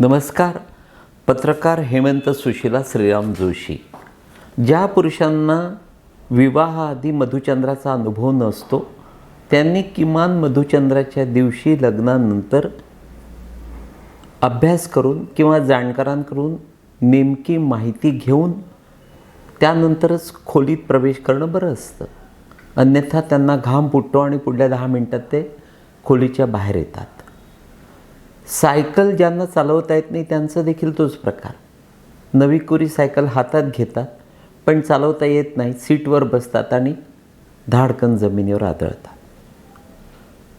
नमस्कार. पत्रकार हेमंत सुशीला श्रीराम जोशी. ज्या पुरुषांना विवाहाआधी मधुचंद्राचा अनुभव नसतो त्यांनी किमान मधुचंद्राच्या दिवशी लग्नानंतर अभ्यास करून किंवा जाणकारांकडून नेमकी माहिती घेऊन त्यानंतरच खोलीत प्रवेश करणं बरं असतं. अन्यथा त्यांना घाम फुटतो आणि पुढल्या दहा मिनटात ते खोलीच्या बाहेर येतात. सायकल ज्यांना चालवता येत नाही त्यांचा देखील तोच प्रकार. नवी कोरी सायकल हातात घेतात पण चालवता येत नाही सीटवर बसतात आणि धाडकन जमिनीवर आदळतात.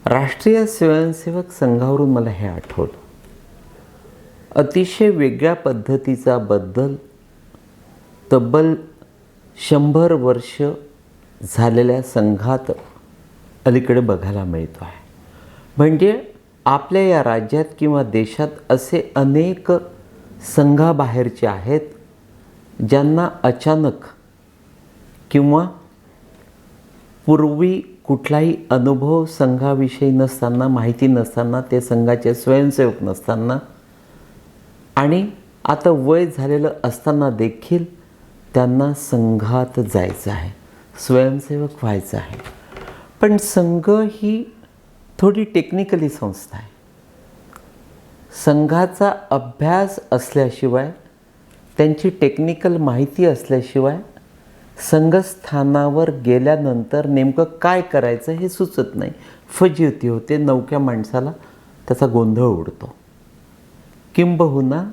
राष्ट्रीय स्वयंसेवक संघावरून मला हे आठवलं. अतिशय वेगळ्या पद्धतीचा बद्दल तब्बल शंभर वर्ष झालेल्या संघात अलीकडे बघायला मिळतो आहे. म्हणजे आपल्या या राज्यात किंवा देशात असे अनेक संघाबाहेरचे आहेत ज्यांना अचानक किंवा पूर्वी कुठलाही अनुभव संघाविषयी नसताना माहिती नसताना ते संघाचे स्वयंसेवक नसताना आणि आता वय झालेलं असताना देखील त्यांना संघात जायचं आहे स्वयंसेवक व्हायचं आहे. पण संघ ही थोडी टेक्निकली संस्था आहे. संघाचा अभ्यास असल्याशिवाय त्यांची टेक्निकल माहिती असल्याशिवाय संघस्थानावर गेल्यानंतर नेमकं काय करायचं हे सुचत नाही. फजिती होते नवक्या माणसाला त्याचा गोंधळ उडतो. किंबहुना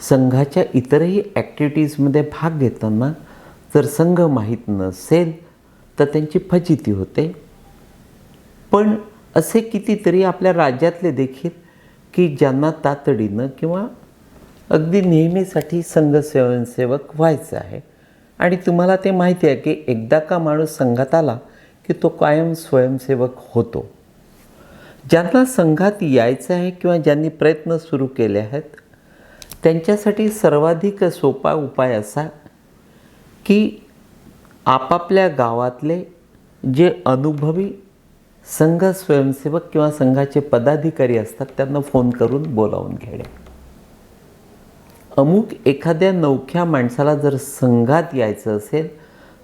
संघाच्या इतरही ॲक्टिव्हिटीजमध्ये भाग घेताना जर संघ माहीत नसेल तर त्यांची फजिती होते. पण असे कितीतरी आपल्या राज्यातले देखील की ज्यांना तातडीनं किंवा अगदी नेहमीसाठी संघ स्वयंसेवक व्हायचं आहे. आणि तुम्हाला ते माहिती आहे की एकदा का माणूस संघात आला की तो कायम स्वयंसेवक होतो. ज्यांना संघात यायचं आहे किंवा ज्यांनी प्रयत्न सुरू केले आहेत त्यांच्यासाठी सर्वाधिक सोपा उपाय असा की आपापल्या गावातले जे अनुभवी संघ स्वयंसेवक किंवा संघाचे पदाधिकारी असतात त्यांना फोन करून बोलावून घेणे. अमुक एखाद्या नवख्या माणसाला जर संघात यायचं असेल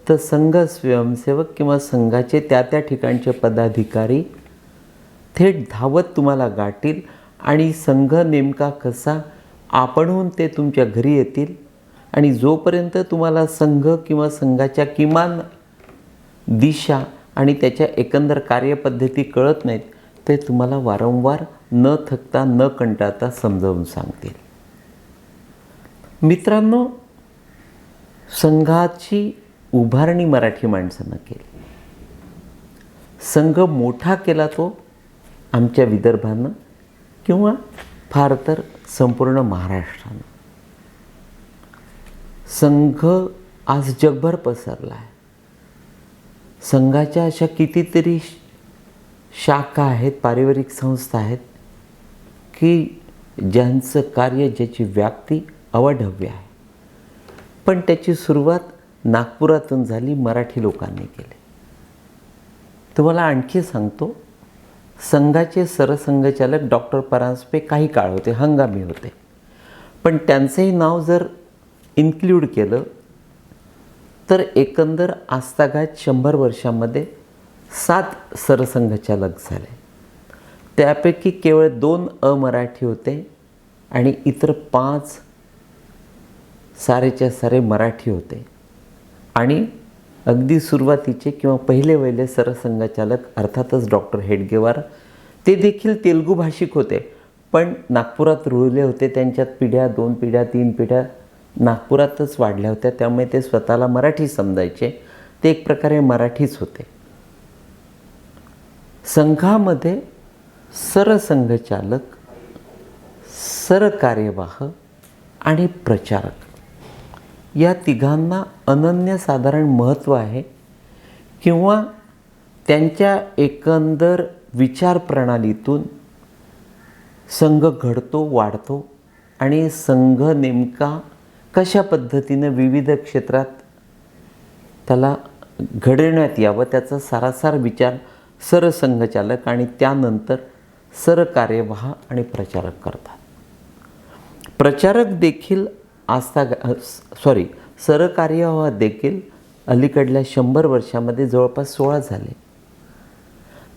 तर संघ स्वयंसेवक किंवा संघाचे त्या त्या ठिकाणचे पदाधिकारी थेट धावत तुम्हाला गाठतील आणि संघ नेमका कसा आपणहून ते तुमच्या घरी येतील आणि जोपर्यंत तुम्हाला संघ किंवा संघाच्या किमान दिशा आणि त्याच्या एकंदर कार्यपद्धती कळत नाहीत ते तुम्हाला वारंवार न थकता न कंटाळता समजावून सांगतील. मित्रांनो संघाची उभारणी मराठी माणसानं केली. संघ मोठा केला तो आमच्या विदर्भानं किंवा फार तर संपूर्ण महाराष्ट्रानं. संघ आज जगभर पसरला आहे. संघाच्या अशा कितीतरी शाखा आहेत पारिवारिक संस्था आहेत की ज्यांचं कार्य ज्याची व्याप्ती अवाढव्य आहे. पण त्याची सुरुवात नागपुरातून झाली मराठी लोकांनी केली. तुम्हाला आणखी सांगतो संघाचे सरसंघचालक डॉक्टर परांजपे काही काळ होते हंगामी होते. पण त्यांचंही नाव जर इन्क्ल्यूड केलं तर एकंदर आजतागायत शंभर वर्षामध्ये सात सरसंघचालक झाले. त्यापैकी केवळ दोन अमराठी होते आणि इतर पाच सारेच्या सारे मराठी होते. आणि अगदी सुरुवातीचे किंवा पहिले वहिले सरसंघचालक अर्थातच डॉक्टर हेडगेवार ते देखील तेलुगू भाषिक होते. पण नागपुरात रुळले होते त्यांच्यात पिढ्या दोन पिढ्या तीन पिढ्या नागपुरातच वाढल्या होत्या. त्यामुळे ते स्वतःला मराठी समजायचे. ते एक प्रकारे मराठीच होते. संघामध्ये सरसंघचालक सरकार्यवाह आणि प्रचारक या तिघांना अनन्यसाधारण महत्त्व आहे किंवा त्यांच्या एकंदर विचारप्रणालीतून संघ घडतो वाढतो आणि संघ नेमका कशा पद्धतीनं विविध क्षेत्रात त्याला घडवण्यात यावं त्याचा सारासार विचार सरसंघचालक आणि त्यानंतर सरकार्यवाह आणि प्रचारक करतात. प्रचारक देखील आस्था सॉरी सरकार्यवाह देखील अलीकडल्या शंभर वर्षामध्ये जवळपास सोळा झाले.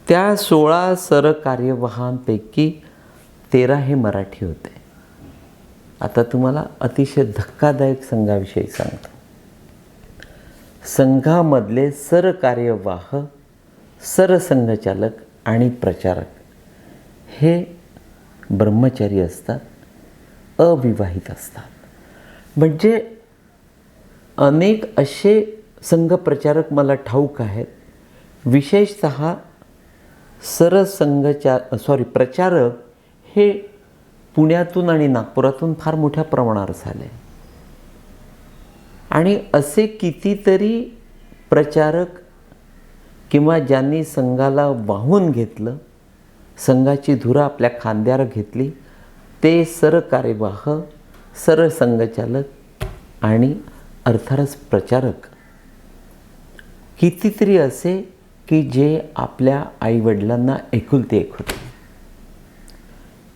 त्या सोळा सरकार्यवाहांपैकी तेरा हे मराठी होते. आता तुम्हाला अतिशय धक्कादायक संघाविषयी सांगतो. संघामधले सरकार्यवाह सरसंघचालक आणि प्रचारक हे ब्रह्मचारी असतात अविवाहित असतात. म्हणजे अनेक असे संघप्रचारक मला ठाऊक आहेत. विशेषत सरसंघचा सॉरी प्रचारक हे पुण्यातून आणि नागपुरातून फार मोठ्या प्रमाणावर झाले. आणि असे कितीतरी प्रचारक किंवा ज्यांनी संघाला वाहून घेतलं संघाची धुरा आपल्या खांद्यावर घेतली ते सरकार्यवाह सरसंघचालक आणि अर्थातच प्रचारक कितीतरी असे की जे आपल्या आईवडिलांना एकुलते एक होते.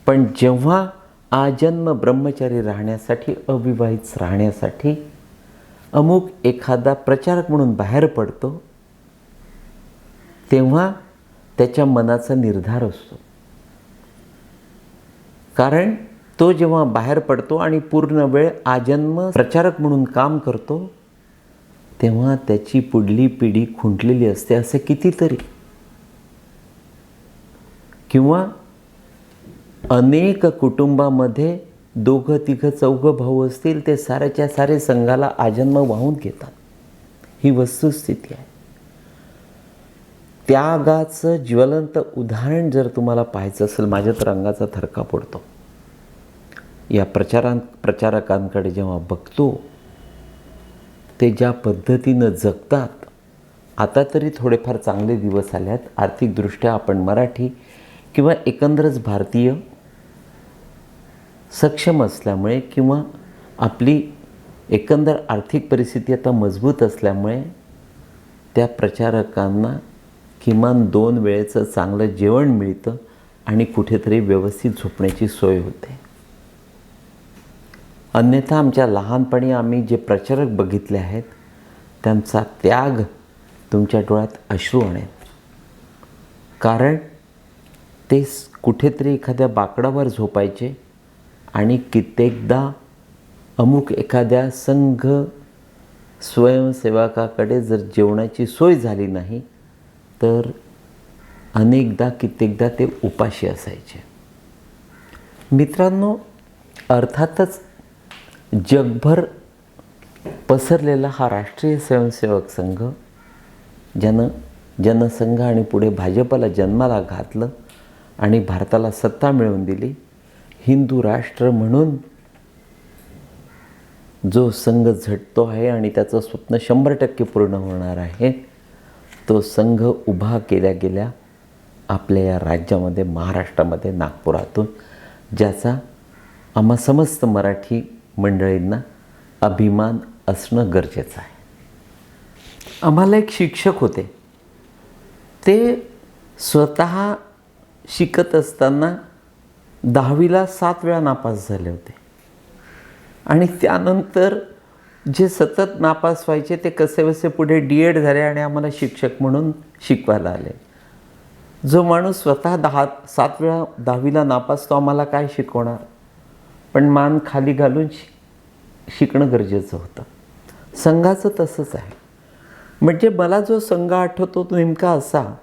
पण जेव्हा आजन्म ब्रह्मचारी राहण्यासाठी अविवाहित राहण्यासाठी अमुक एखादा प्रचारक म्हणून बाहेर पडतो तेव्हा त्याच्या मनाचा निर्धार असतो. कारण तो जेव्हा बाहेर पडतो आणि पूर्ण वेळ आजन्म प्रचारक म्हणून काम करतो तेव्हा त्याची पुढली पिढी खुंटलेली असते असे कितीतरी. किंवा अनेक कुटुंबामध्ये दोघं तिघं चौघं भाऊ असतील ते साऱ्याच्या सारे संघाला आजन्म वाहून घेतात. ही वस्तुस्थिती आहे. त्यागाचं ज्वलंत उदाहरण जर तुम्हाला पाहायचं असेल माझ्या तर रंगाचा थरका पडतो. या प्रचारां प्रचारकांकडे जेव्हा बघतो ते ज्या पद्धतीनं जगतात आता तरी थोडेफार चांगले दिवस आले आहेत आर्थिकदृष्ट्या आपण मराठी किंवा एकंदरच भारतीय सक्षम असल्यामुळे किंवा आपली एकंदर आर्थिक परिस्थिती आता मजबूत असल्यामुळे त्या प्रचारकांना किमान दोन वेळेचं चांगलं जेवण मिळतं आणि कुठेतरी व्यवस्थित झोपण्याची सोय होते. अन्यथा आमच्या लहानपणी आम्ही जे प्रचारक बघितले आहेत त्यांचा त्याग तुमच्या डोळ्यात अश्रू आणेल. कारण ते कुठेतरी एखाद्या बाकडावर झोपायचे आणि कित्येकदा अमुक एखाद्या संघ स्वयंसेवकाकडे जर जेवणाची सोय झाली नाही तर अनेकदा कित्येकदा ते उपाशी असायचे. मित्रांनो अर्थातच जगभर पसरलेला हा राष्ट्रीय स्वयंसेवक संघ ज्यानं जनसंघ आणि पुढे भाजपला जन्माला घातलं आणि भारताला सत्ता मिळवून दिली हिंदू राष्ट्र म्हणून जो संघ झटतो आहे आणि त्याचं स्वप्न शंभर टक्के पूर्ण होणार आहे तो संघ उभा केल्या गेल्या आपल्या या राज्यामध्ये महाराष्ट्रामध्ये नागपुरातून ज्याचा आम्हा समस्त मराठी मंडळींना अभिमान असणं गरजेचं आहे. आम्हाला एक शिक्षक होते. ते स्वतः शिकत असताना दहावीला सात वेळा नापास झाले होते. आणि त्यानंतर जे सतत नापास व्हायचे ते कसेबसे पुढे डी एड झाले आणि आम्हाला शिक्षक म्हणून शिकवायला आले. जो माणूस स्वतः दहा सात वेळा दहावीला नापास तो आम्हाला काय शिकवणार? पण मान खाली घालून शि शिकणं गरजेचं होतं. संघाचं तसंच आहे. म्हणजे मला जो संघ आठवतो तो नेमका असा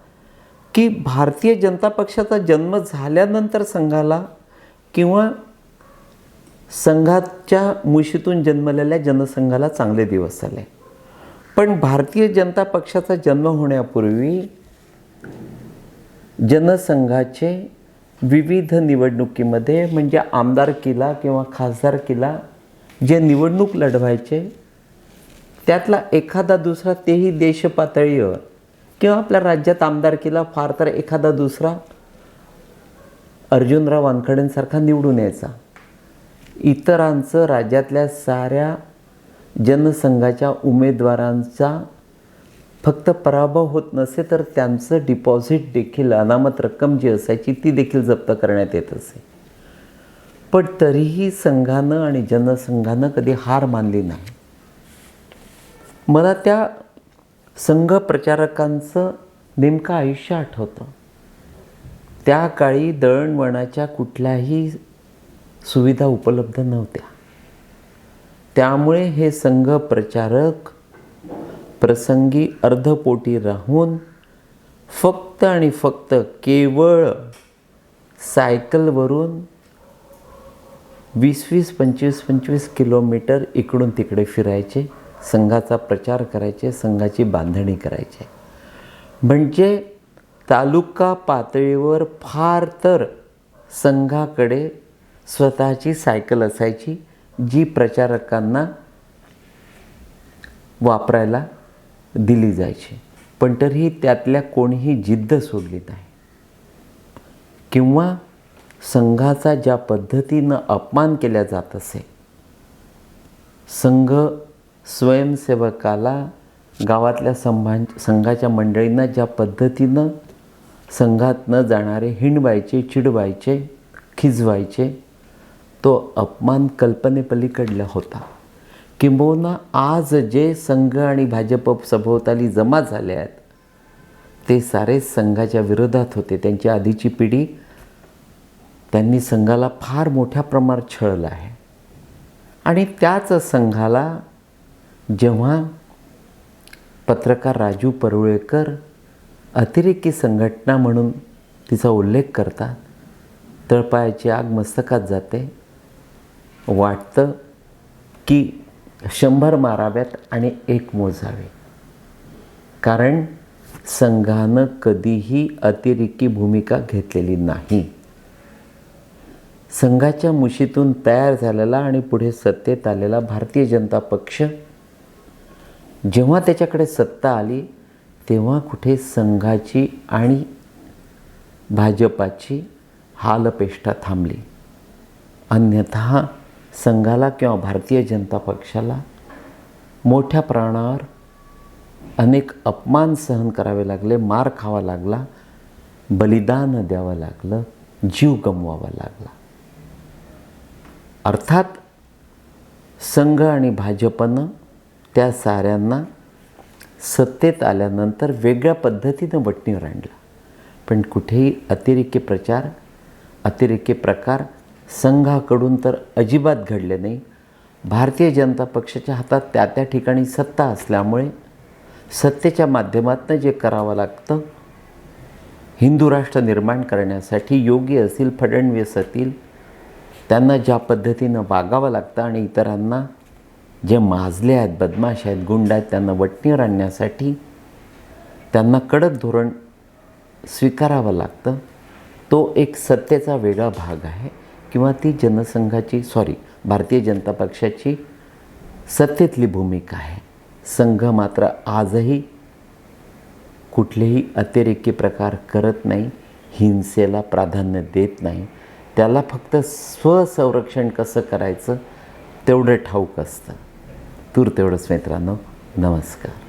की भारतीय जनता पक्षाचा जन्म झाल्यानंतर संघाला किंवा संघाच्या मुशीतून जन्मलेल्या जनसंघाला चांगले दिवस झाले. पण भारतीय जनता पक्षाचा जन्म होण्यापूर्वी जनसंघाचे विविध निवडणुकीमध्ये म्हणजे आमदारकीला किंवा खासदारकीला जे निवडणूक लढवायचे त्यातला एखादा दुसरा तेही देशपातळीवर किंवा आपल्या राज्यात आमदारकीला फार तर एखादा दुसरा. अर्जुनराव वानखडेंसारखा निवडून यायचा. इतरांचं राज्यातल्या साऱ्या जनसंघाच्या उमेदवारांचा फक्त पराभव होत नसे तर त्यांचं डिपॉझिट देखील अनामत रक्कम जी असायची ती देखील जप्त करण्यात येत असे. पण तरीही संघानं आणि जनसंघानं कधी हार मानली नाही. मला त्या संघ प्रचारकांचं नेमकं आयुष्य आठवतं. त्या काळी दळणवळणाच्या कुठल्याही सुविधा उपलब्ध नव्हत्या. त्यामुळे हे संघ प्रचारक प्रसंगी अर्धपोटी राहून फक्त आणि फक्त केवळ सायकलवरून वीस वीस पंचवीस पंचवीस किलोमीटर इकडून तिकडे फिरायचे. संघाचा प्रचार करायचे संघाची बांधणी करायचे. म्हणजे तालुका पातळीवर फार तर संघाकडे स्वतःची सायकल असायची जी प्रचारकांना वापरायला दिली जायची. पण तरीही त्यातल्या कोणीही जिद्द सोडली नाही. किंवा संघाचा ज्या पद्धतीनं अपमान केला जात असे संघ स्वयंसेवकाला गावातल्या संभां संघाच्या मंडळींना ज्या पद्धतीनं संघात न जाणारे हिंडवायचे चिडवायचे खिजवायचे तो अपमान कल्पनेपलीकडला होता. किंबहुना आज जे संघ आणि भाजप सभोवताली जमा झाले आहेत ते सारे संघाच्या विरोधात होते. त्यांची आधीची पिढी त्यांनी संघाला फार मोठ्या प्रमाणात छळलं आहे. आणि त्याच संघाला जेव्हा पत्रकार राजू परुळेकर अतिरेकी संघटना म्हणून तिचा उल्लेख करतात तळपायाची आग मस्तकात जाते. वाटतं की शंभर माराव्यात आणि एक मोजावे. कारण संघानं कधीही अतिरेकी भूमिका घेतलेली नाही. संघाच्या मुशीतून तयार झालेला आणि पुढे सत्तेत आलेला भारतीय जनता पक्ष जेव्हा त्याच्याकडे सत्ता आली तेव्हा कुठे संघाची आणि भाजपाची हालपेष्टा थांबली. अन्यथा संघाला किंवा भारतीय जनता पक्षाला मोठ्या प्रमाणावर अनेक अपमान सहन करावे लागले मार खावा लागला बलिदान द्यावं लागलं जीव गमवावा लागला. अर्थात संघ आणि भाजपनं त्या साऱ्यांना सत्तेत आल्यानंतर वेगळ्या पद्धतीनं वटणीवर आणलं. पण कुठेही अतिरेकी प्रचार अतिरेकी प्रकार संघाकडून तर अजिबात घडले नाही. भारतीय जनता पक्षाच्या हातात त्या त्या ठिकाणी सत्ता असल्यामुळे सत्तेच्या माध्यमातून जे करावं लागतं हिंदू राष्ट्र निर्माण करण्यासाठी योगी असतील फडणवीस असतील त्यांना ज्या पद्धतीनं वागावं लागतं आणि इतरांना जे माजले आहेत बदमाश आहेत गुंड आहेत त्यांना वटणीवर आणण्यासाठी त्यांना कडक धोरण स्वीकारावं लागतं. तो एक सत्तेचा वेगळा भाग आहे. किंवा ती जनसंघाची सॉरी भारतीय जनता पक्षाची सत्तेतली भूमिका आहे. संघ मात्र आजही कुठलेही अतिरेकी प्रकार करत नाही हिंसेला प्राधान्य देत नाही. त्याला फक्त स्वसंरक्षण कसं करायचं तेवढं ठाऊक असतं. तूर तेवढंच मित्रांनो. नमस्कार.